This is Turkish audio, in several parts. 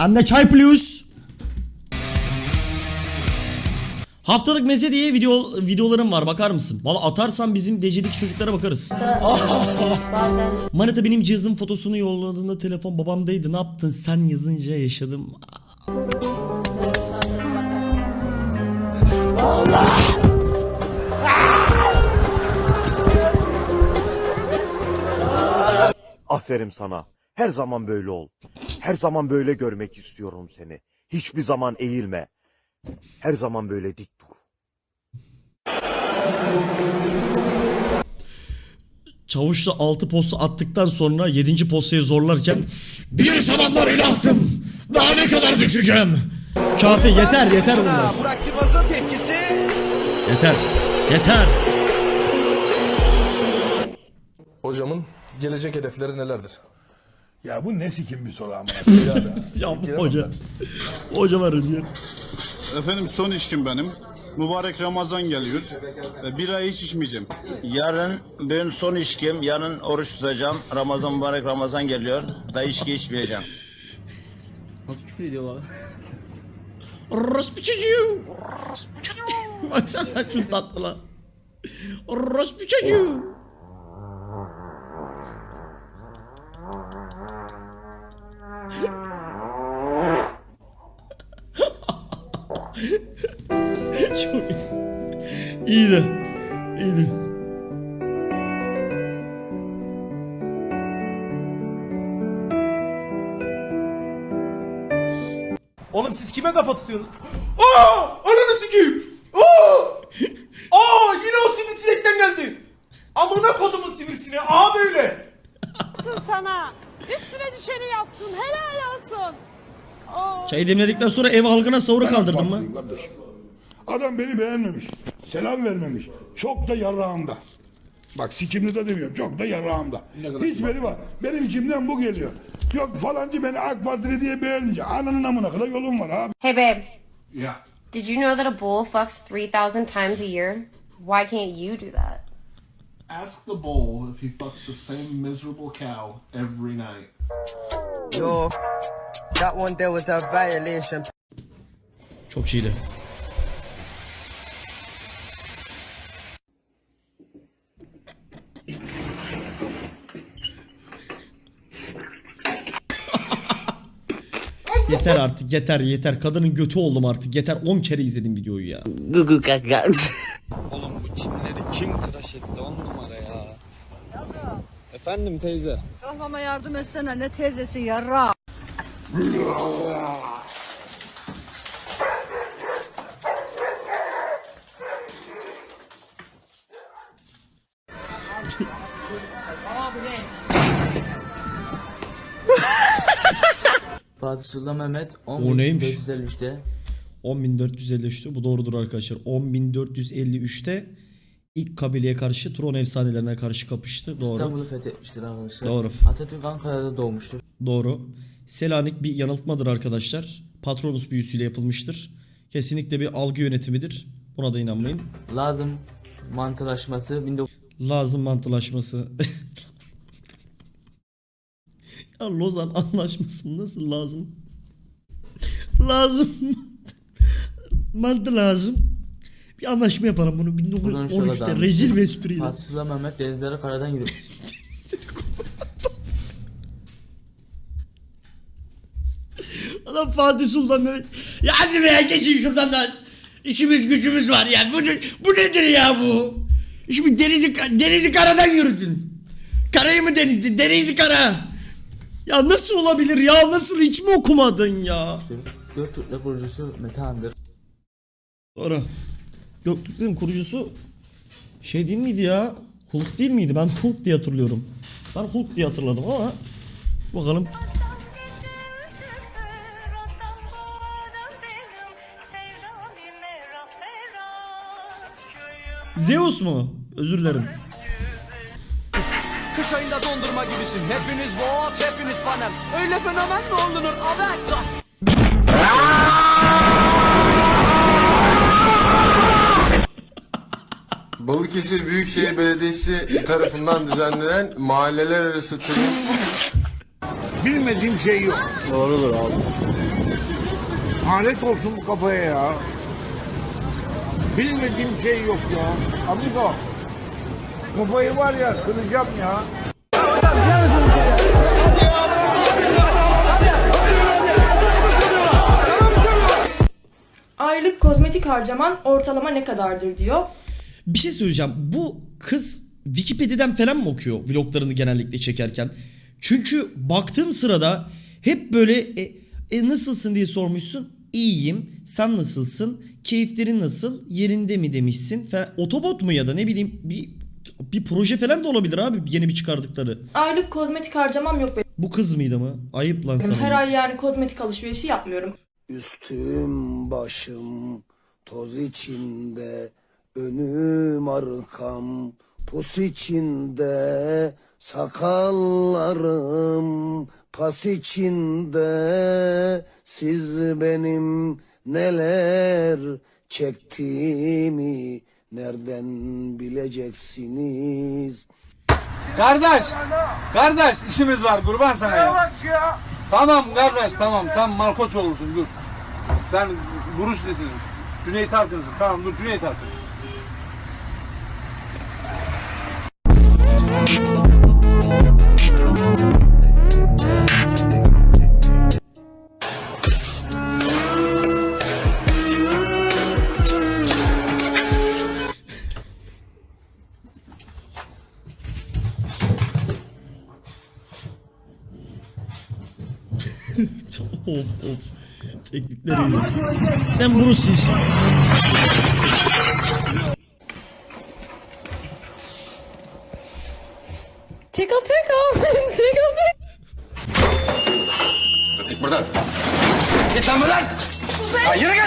Anne çay plus. Haftalık meze diye video videolarım var bakar mısın? Valla atarsan bizim DC'deki çocuklara bakarız. Manita benim cihazın fotosunu yolladığında telefon babamdaydı. Ne yaptın sen yazınca yaşadım. Aferin sana. Her zaman böyle ol. Her zaman böyle görmek istiyorum seni. Hiçbir zaman eğilme. Her zaman böyle dik dur. Çavuşla 6 posta attıktan sonra 7. postayı zorlarken bir zamanlar el altım. Daha ne kadar düşeceğim? Kafi yeter yeter bunlar. Burak Yılmaz'ın tepkisi. Yeter. Yeter. Hocamın gelecek hedefleri nelerdir? Ya bu ne sikim bir soru amına koyayım ya. Ya bu hoca. Hoca var diye. Efendim son içkim benim. Mübarek Ramazan geliyor. E, Bir ay hiç içmeyeceğim. Yarın benim son içkim. Yarın oruç tutacağım. Ramazan mübarek Ramazan geliyor. Da içki içmeyeceğim. Orospu çocuğu. Baksana şu tatlıla. Orospu çocuğu. Çok iyi. İyiydi. İyiydi. Oğlum siz kime kafa tutuyorsunuz? Aa! Ananı sikeyim! Aa! Aa! Yine o sivrisinekten geldi. Amına kodumun sivrisine. Aa böyle. sana. Üstüne düşeni yaptın. Helal olsun. Çayı demledikten sonra ev halkına savuru kaldırdın mı? Kardeşim. Adam beni beğenmemiş. Selam vermemiş. Çok da yarağımda. Bak sikimli de demiyorum. Çok da yarağımda. Hiç beni var. Benim içimden bu geliyor. Yok falancı beni AK Partili diye beğenince ananın amına kadar yolum var abi. Hey babe, Ya. did you know that a bull fucks 3,000 times a year? Why can't you do that? Ask the bull if he fucks the same miserable cow every night. Yo. That one there was a violation. Çok iyiydi. yeter artık yeter yeter. Kadının götü oldum artık. Yeter 10 kere izledim videoyu ya. Oğlum bu çimleri kim tıraş etti on numara ya. Efendim teyze. Kafama yardım etsene. Ne teyzesi yarra. Fatih Sultan Mehmet O neymiş? 10453'te 10.453'te bu doğrudur arkadaşlar. 10.453'te ilk kabileye karşı Tron efsanelerine karşı kapıştı. Doğru. İstanbul'u fethetmiştir arkadaşlar. Doğru. Atatürk Ankara'da doğmuştur. Doğru. Selanik bir yanıltmadır arkadaşlar. Patronus büyüsüyle yapılmıştır. Kesinlikle bir algı yönetimidir. Buna da inanmayın. Lazım mantılaşması 19 Lazım mantılaşması. ya Lozan anlaşması nasıl lazım? lazım. Mantı lazım. Bir anlaşma yapalım bunu Buradan şöyle 1913'te devam rezil ve espriyle. Sultan Mehmet denizlere karadan yürüyor. Adam Fatih Sultan Mehmet. Ya hadi be geçin şuradan da. İşimiz gücümüz var ya. Bu, bu nedir ya bu? Şimdi denizi, denizi karadan yürüdün. Karayı mı denizdi? Denizi kara. Ya nasıl olabilir ya? Nasıl hiç mi okumadın ya? Göktürk'le kurucusu Metehan'dır. Doğru. Göktürk'ün kurucusu şey değil miydi ya? Hulk değil miydi? Ben Hulk diye hatırlıyorum. Ben Hulk diye hatırladım ama bakalım. Zeus mu? Özür dilerim. Kış ayında dondurma gibisin. Hepiniz bot, hepiniz panel. Öyle fenomen mi olunur? Evet. Balıkesir Büyükşehir Belediyesi tarafından düzenlenen mahalleler arası turun Bilmediğim şey yok. Doğrudur abi. Alet olsun bu kafaya ya. Bilmediğim şey yok ya. Amigo. Kafayı var ya kıracağım ya. Aylık kozmetik harcaman ortalama ne kadardır diyor. Bir şey söyleyeceğim. Bu kız Wikipedia'dan falan mı okuyor vloglarını genellikle çekerken? Çünkü baktığım sırada hep böyle e, e, nasılsın diye sormuşsun. İyiyim. Sen nasılsın? Keyiflerin nasıl? Yerinde mi demişsin? Falan. Otobot mu ya da ne bileyim bir bir proje falan da olabilir abi yeni bir çıkardıkları. Aylık kozmetik harcamam yok Bu kız mıydı mı? Ayıp lan sana. Her ay yani kozmetik alışverişi yapmıyorum. Üstüm başım toz içinde önüm arkam pus içinde sakallarım pas içinde siz benim neler çektiğimi nereden bileceksiniz? Kardeş, kardeş işimiz var kurban sana ya. Tamam kardeş tamam sen Malkoç olursun dur. Sen Buruşlisin. Cüneyt Arkın'sın. Tamam dur Cüneyt Arkın. Of of. Teknikleri iyi. Sen Bruce Lee. Tickle tickle. tickle tickle. Buradan. Git lan buradan. Ha, yürü git.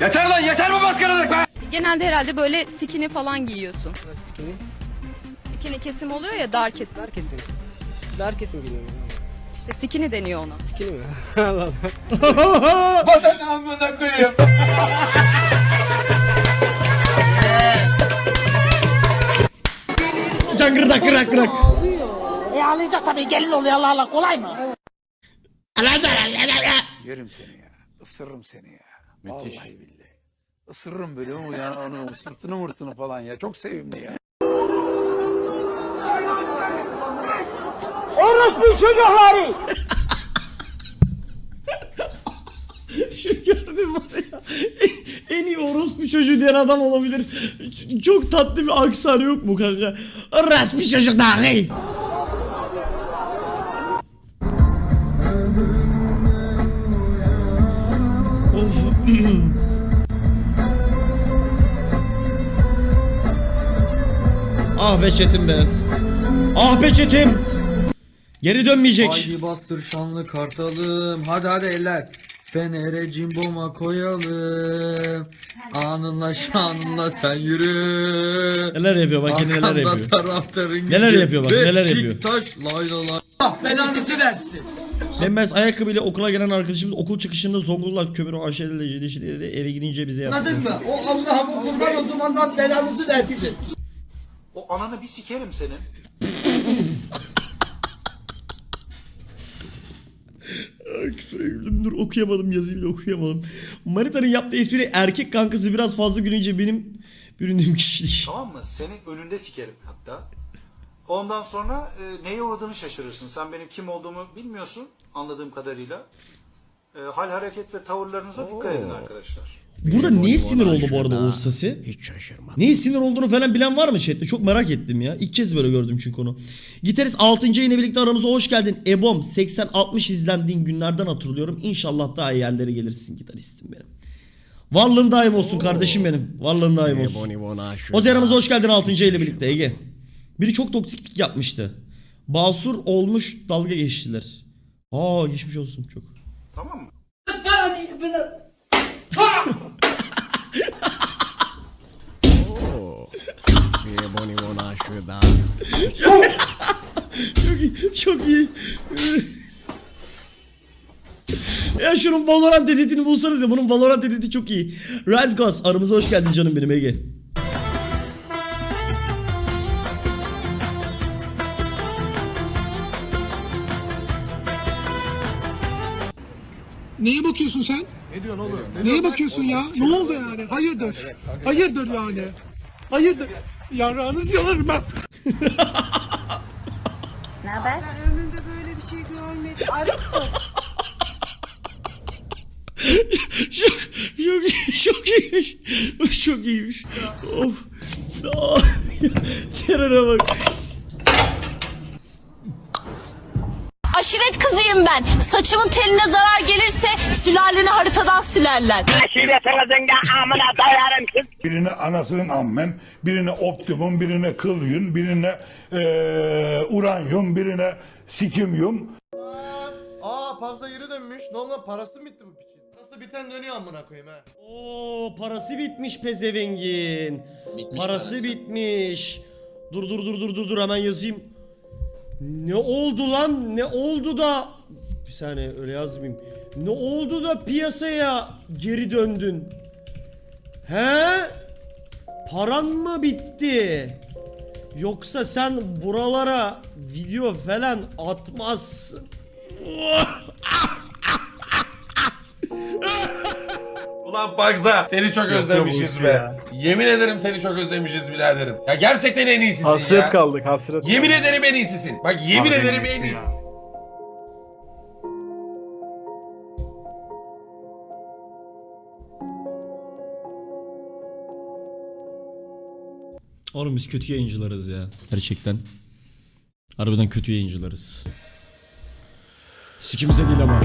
Yeter lan yeter bu maskaralık be. Genelde herhalde böyle skinny falan giyiyorsun. Skinny? Skinny kesim oluyor ya dar kesim. Dar kesim. Dar kesim giyiniyorum. İşte skinny deniyor ona. Vatan amına koyayım. Cangırdak kırak kırak. E ağlayacak tabii gelin oluyor Allah Allah kolay mı? Yerim seni ya. Isırırım seni ya. Vallahi billahi. Isırırım böyle o ya onu sırtını mırtını falan ya. Çok sevimli ya. Şu gördüm var ya. En iyi orospu çocuğu diyen adam olabilir. Çok tatlı bir aksan yok mu kanka? Orospu çocuk da hey. Of. ah be Çetin be. Ah be Çetin. Geri dönmeyecek. Haydi bastır şanlı kartalım. Hadi hadi eller. Fener'e cimboma koyalım. Anınla şanınla sen yürü. Neler yapıyor bak yine neler Arkanda yapıyor. taraftarın Neler yapıyor bak, neler yapıyor. Beşiktaş lay lay lay. Bembeyaz ayakkabıyla okula gelen arkadaşımız okul çıkışında Zonguldak kömürü aşağıda dedi eve gidince bize yaptı. O Allah'ım okuldan o dumandan belanızı versin. O ananı bir sikerim senin. Dur okuyamadım yazıyı bile okuyamadım. Manita'nın yaptığı espri erkek kankası biraz fazla gülünce benim büründüğüm kişilik. Tamam mı? Senin önünde sikerim hatta. Ondan sonra e, neye uğradığını şaşırırsın. Sen benim kim olduğumu bilmiyorsun anladığım kadarıyla. E, hal hareket ve tavırlarınıza dikkat edin arkadaşlar. Burada niye sinir oldu bu arada Oğuz Sasi? Hiç şaşırma. Niye sinir olduğunu falan bilen var mı chatte? Çok merak ettim ya. İlk kez böyle gördüm çünkü onu. Gitarist 6. yayına birlikte aramıza hoş geldin. Ebom 80-60 izlendiğin günlerden hatırlıyorum. İnşallah daha iyi yerlere gelirsin gitaristim benim. Varlığın daim olsun kardeşim benim. Varlığın daim olsun. Ozi aramıza hoş geldin 6. ile birlikte Ege. Biri çok toksiklik yapmıştı. Basur olmuş dalga geçtiler. Aa geçmiş olsun çok. Tamam mı? Çok iyi. Çok iyi. ya şunun Valorant editini bulsanız ya. Bunun Valorant editi çok iyi. Razgos aramıza hoş geldin canım benim Ege. Neye bakıyorsun sen? Ne diyorsun oğlum? Neye bakıyorsun ya? Ne oldu yani? Hayırdır? Hayırdır yani? Hayırdır? Yarrağınızı yalarım ben. Ne haber? çok, çok, çok iyiymiş. Çok iyiymiş. Of. Ah, Teröre bak. Aşiret kızıyım ben. Saçımın teline zarar gelirse sülaleni haritadan silerler. Birine anasının ammen, birine optimum, birine kılyum, birine eee uranyum, birine sikimyum. Aa pasta geri dönmüş. Ne oldu parası mı bitti bu piçin? Nasıl biten dönüyor amına koyayım ha. Oo parası bitmiş pezevengin. parası bitmiş. Dur dur dur dur dur dur hemen yazayım. Ne oldu lan? Ne oldu da bir saniye öyle yazmayayım. Ne oldu da piyasaya geri döndün? He? Paran mı bitti? Yoksa sen buralara video falan atmazsın. Ulan Bagza seni çok özlemişiz be. Yemin ederim seni çok özlemişiz biraderim. Ya gerçekten en iyisisin ya. Hasret kaldık hasret. Yemin ederim en iyisisin. Bak yemin ederim en iyisisin. Oğlum biz kötü yayıncılarız ya. Gerçekten. Harbiden kötü yayıncılarız. Sikimize değil ama.